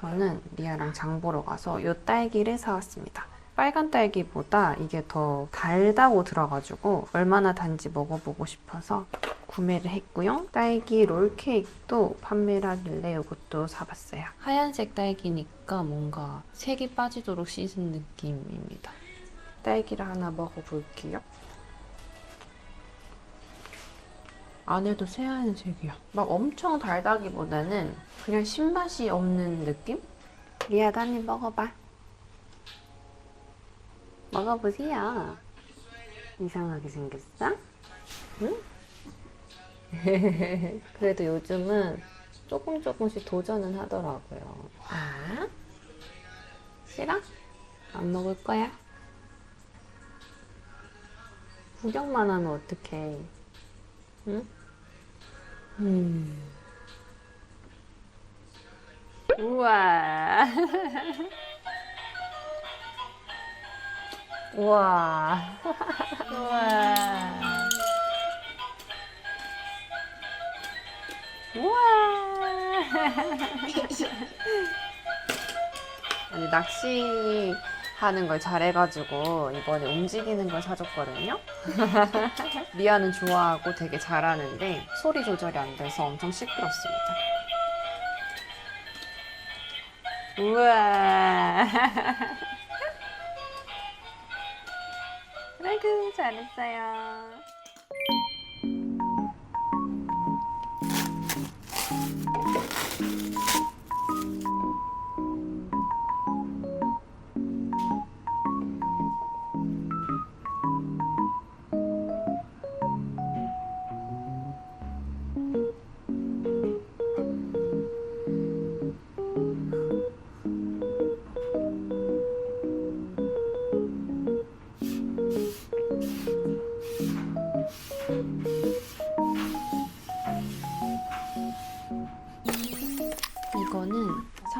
저는 리아랑 장 보러 가서 요 딸기를 사왔습니다. 빨간 딸기보다 이게 더 달다고 들어가지고 얼마나 단지 먹어보고 싶어서 구매를 했고요. 딸기 롤케이크도 판매를 하길래 이것도 사봤어요. 하얀색 딸기니까 뭔가 색이 빠지도록 씻은 느낌입니다. 딸기를 하나 먹어볼게요. 안에도 새하얀색이야. 막 엄청 달다기보다는 그냥 신맛이 없는 느낌? 리아도 한입 먹어봐. 먹어보세요. 이상하게 생겼어? 응? 그래도 요즘은 조금 조금씩 도전은 하더라고요. 아? 싫어? 안 먹을 거야? 구경만 하면 어떡해. 응? 음. 우와. 우와. 우와. 우와. 아니, 낚시 하는 걸 잘해가지고 이번에 움직이는 걸 사줬거든요. 리아는 좋아하고 되게 잘하는데 소리 조절이 안 돼서 엄청 시끄럽습니다. 우와. 아이고 잘했어요.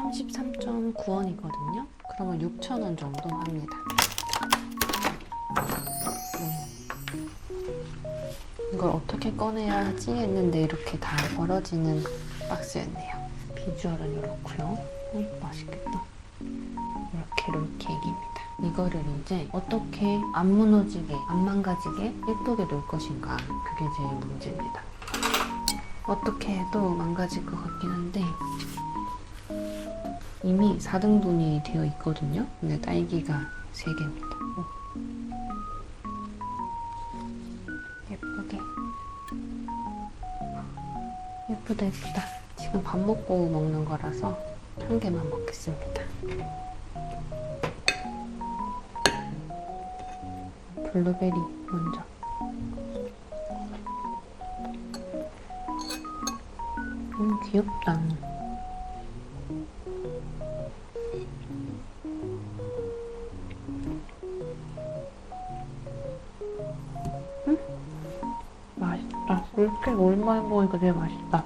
33.9원이거든요. 그러면 6,000원 정도 합니다. 음. 이걸 어떻게 꺼내야 하지 했는데 이렇게 다 벌어지는 박스였네요. 비주얼은 이렇고요. 음, 맛있겠다. 이렇게 롤케이크입니다. 이거를 이제 어떻게 안 무너지게, 안 망가지게 예쁘게 놓을 것인가. 그게 제일 문제입니다. 어떻게 해도 망가질 것 같긴 한데 이미 4등분이 되어 있거든요. 근데 딸기가 3개입니다. 예쁘게. 예쁘다, 예쁘다. 지금 밥 먹고 먹는 거라서 한 개만 먹겠습니다. 블루베리 먼저. 음, 귀엽다. 이렇게 오랜만에 먹으니까 되게 맛있다.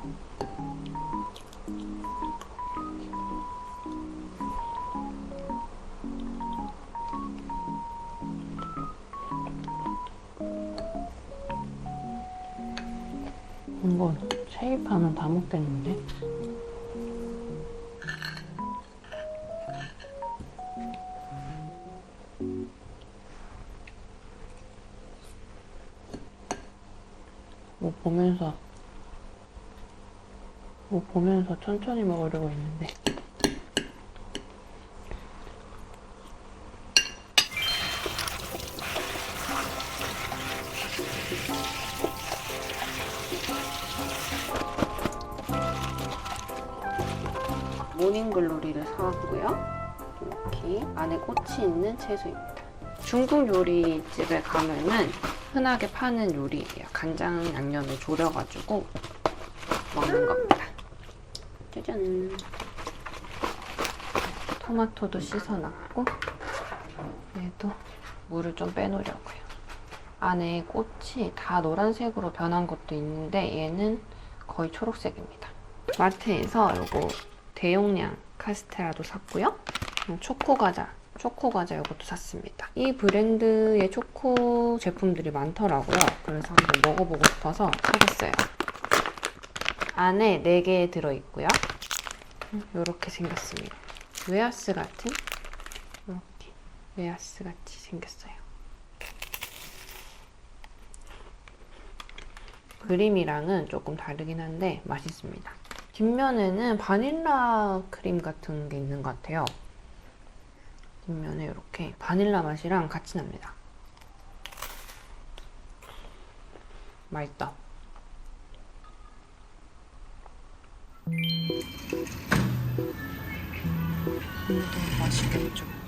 이거 체입하면 다 먹겠는데? 뭐 보면서 뭐 보면서 천천히 먹으려고 했는데 모닝글로리를 사왔고요. 이렇게 안에 꽃이 있는 채소입니다. 중국 요리집에 가면은 흔하게 파는 요리예요. 간장 양념을 졸여가지고 먹는 겁니다. 짜잔. 토마토도 씻어놨고 얘도 물을 좀 빼놓으려고요. 안에 꽃이 다 노란색으로 변한 것도 있는데 얘는 거의 초록색입니다. 마트에서 이거 대용량 카스테라도 샀고요. 음, 초코 과자, 초코 과자 이것도 샀습니다. 이 브랜드의 초코 제품들이 많더라고요. 그래서 한번 먹어보고 싶어서 사봤어요. 안에 4개 들어있고요. 이렇게 생겼습니다. 웨하스 같은 이렇게 웨하스 같이 생겼어요. 그림이랑은 조금 다르긴 한데 맛있습니다. 뒷면에는 바닐라 크림 같은 게 있는 것 같아요. 뒷면에 이렇게 바닐라 맛이랑 같이 납니다. 맛있다. 오늘도 맛있겠죠.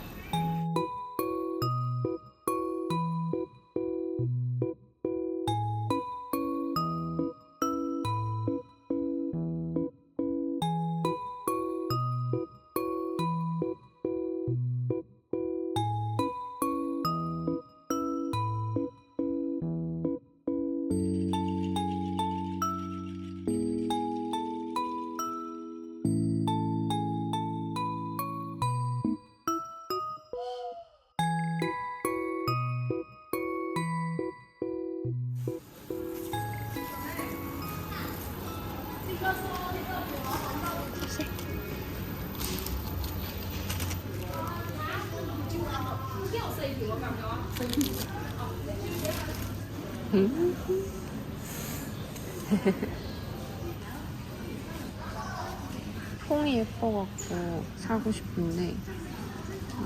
퐁이 예뻐갖고 사고 싶은데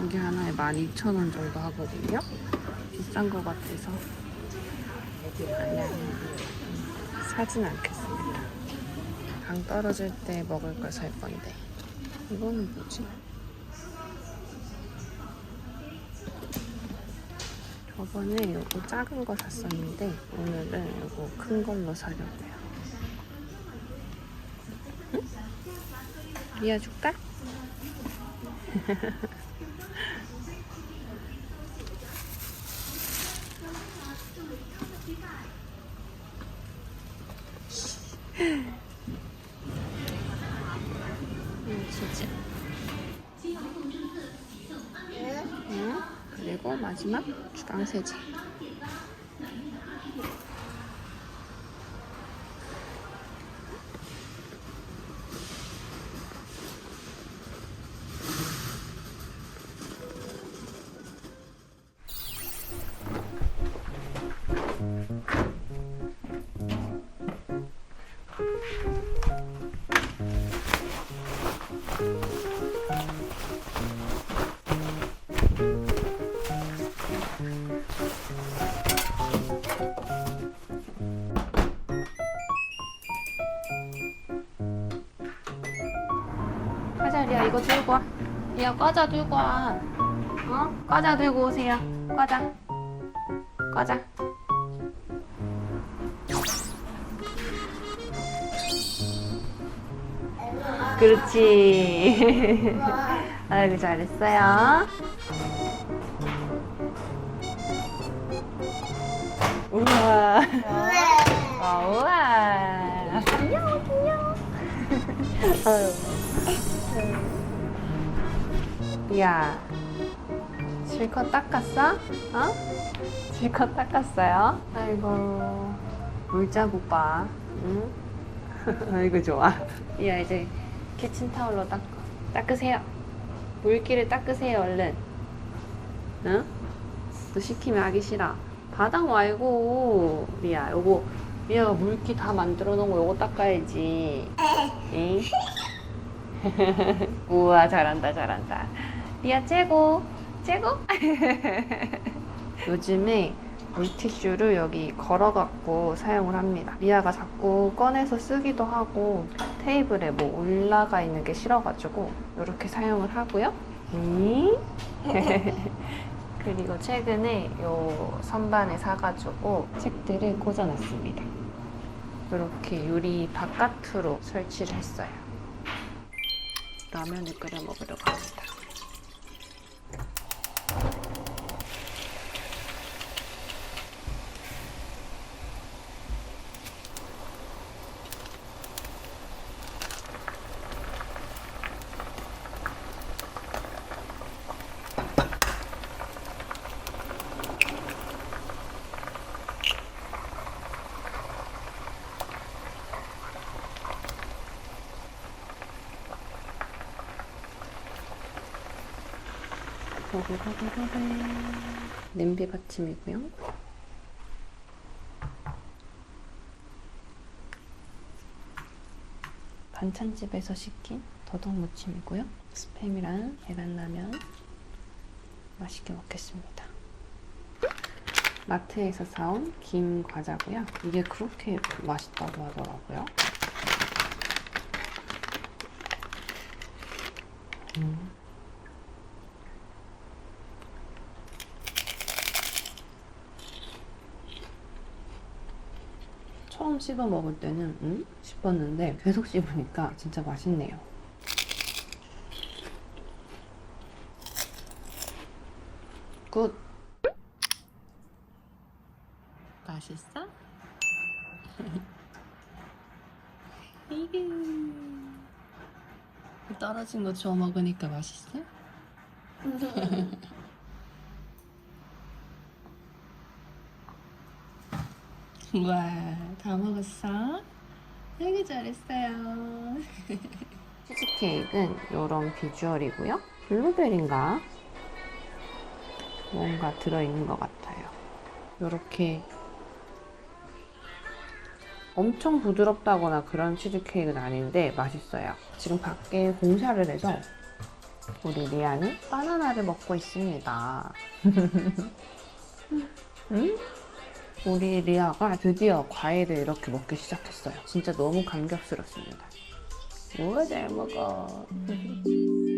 이게 하나에 12,000원 정도 하거든요. 비싼 것 같아서 그냥 사진 않겠습니다. 당 떨어질 때 먹을 걸 살 건데 이거는 뭐지? 저번에 요거 작은 거 샀었는데 오늘은 요거 큰 걸로 사려고요. 응? 리아 줄까? 그리고 마지막 주방 세제. 와. 리아 과자 들고 와. 어? 과자 들고 오세요. 과자. 과자. 그렇지. 아이고 잘했어요. 우와. 아, 우와. 귀여워 귀여워. 아유. 야, 실컷 닦았어? 어? 실컷 닦았어요? 아이고, 물자국 봐. 응? 아이고, 좋아. 야, 이제 키친타올로 닦아. 닦으세요. 물기를 닦으세요, 얼른. 응? 너 시키면 하기 싫어. 바닥 말고, 리아, 요거, 리아가 물기 다 만들어 놓은 거 요거 닦아야지. 응? 우와 잘한다 잘한다 리아 최고. 최고? 요즘에 물티슈를 여기 걸어갖고 사용을 합니다. 리아가 자꾸 꺼내서 쓰기도 하고 테이블에 뭐 올라가 있는 게 싫어가지고 이렇게 사용을 하고요. 음. 그리고 최근에 요 선반에 사가지고 책들을 꽂아놨습니다. 이렇게 유리 바깥으로 설치를 했어요. 라면을 끓여 먹으려고 합니다. 도도도도도도. 냄비 받침이고요. 반찬집에서 시킨 더덕 무침이고요. 스팸이랑 계란라면 맛있게 먹겠습니다. 마트에서 사온 김 과자고요. 이게 그렇게 맛있다고 하더라고요. 음. 처음 씹어 먹을 때는 음? 싶었는데 계속 씹으니까 진짜 맛있네요. 굿. 맛있어? 이게 떨어진 거 주워 먹으니까 맛있어? 우와, 다 먹었어? 되게 잘했어요. 치즈케이크는 이런 비주얼이고요. 블루베리인가? 뭔가 들어있는 것 같아요. 이렇게 엄청 부드럽다거나 그런 치즈케이크는 아닌데 맛있어요. 지금 밖에 공사를 해서 우리 리안이 바나나를 먹고 있습니다. 음? 우리 리아가 드디어 과일을 이렇게 먹기 시작했어요. 진짜 너무 감격스럽습니다. 뭐가 잘 먹어.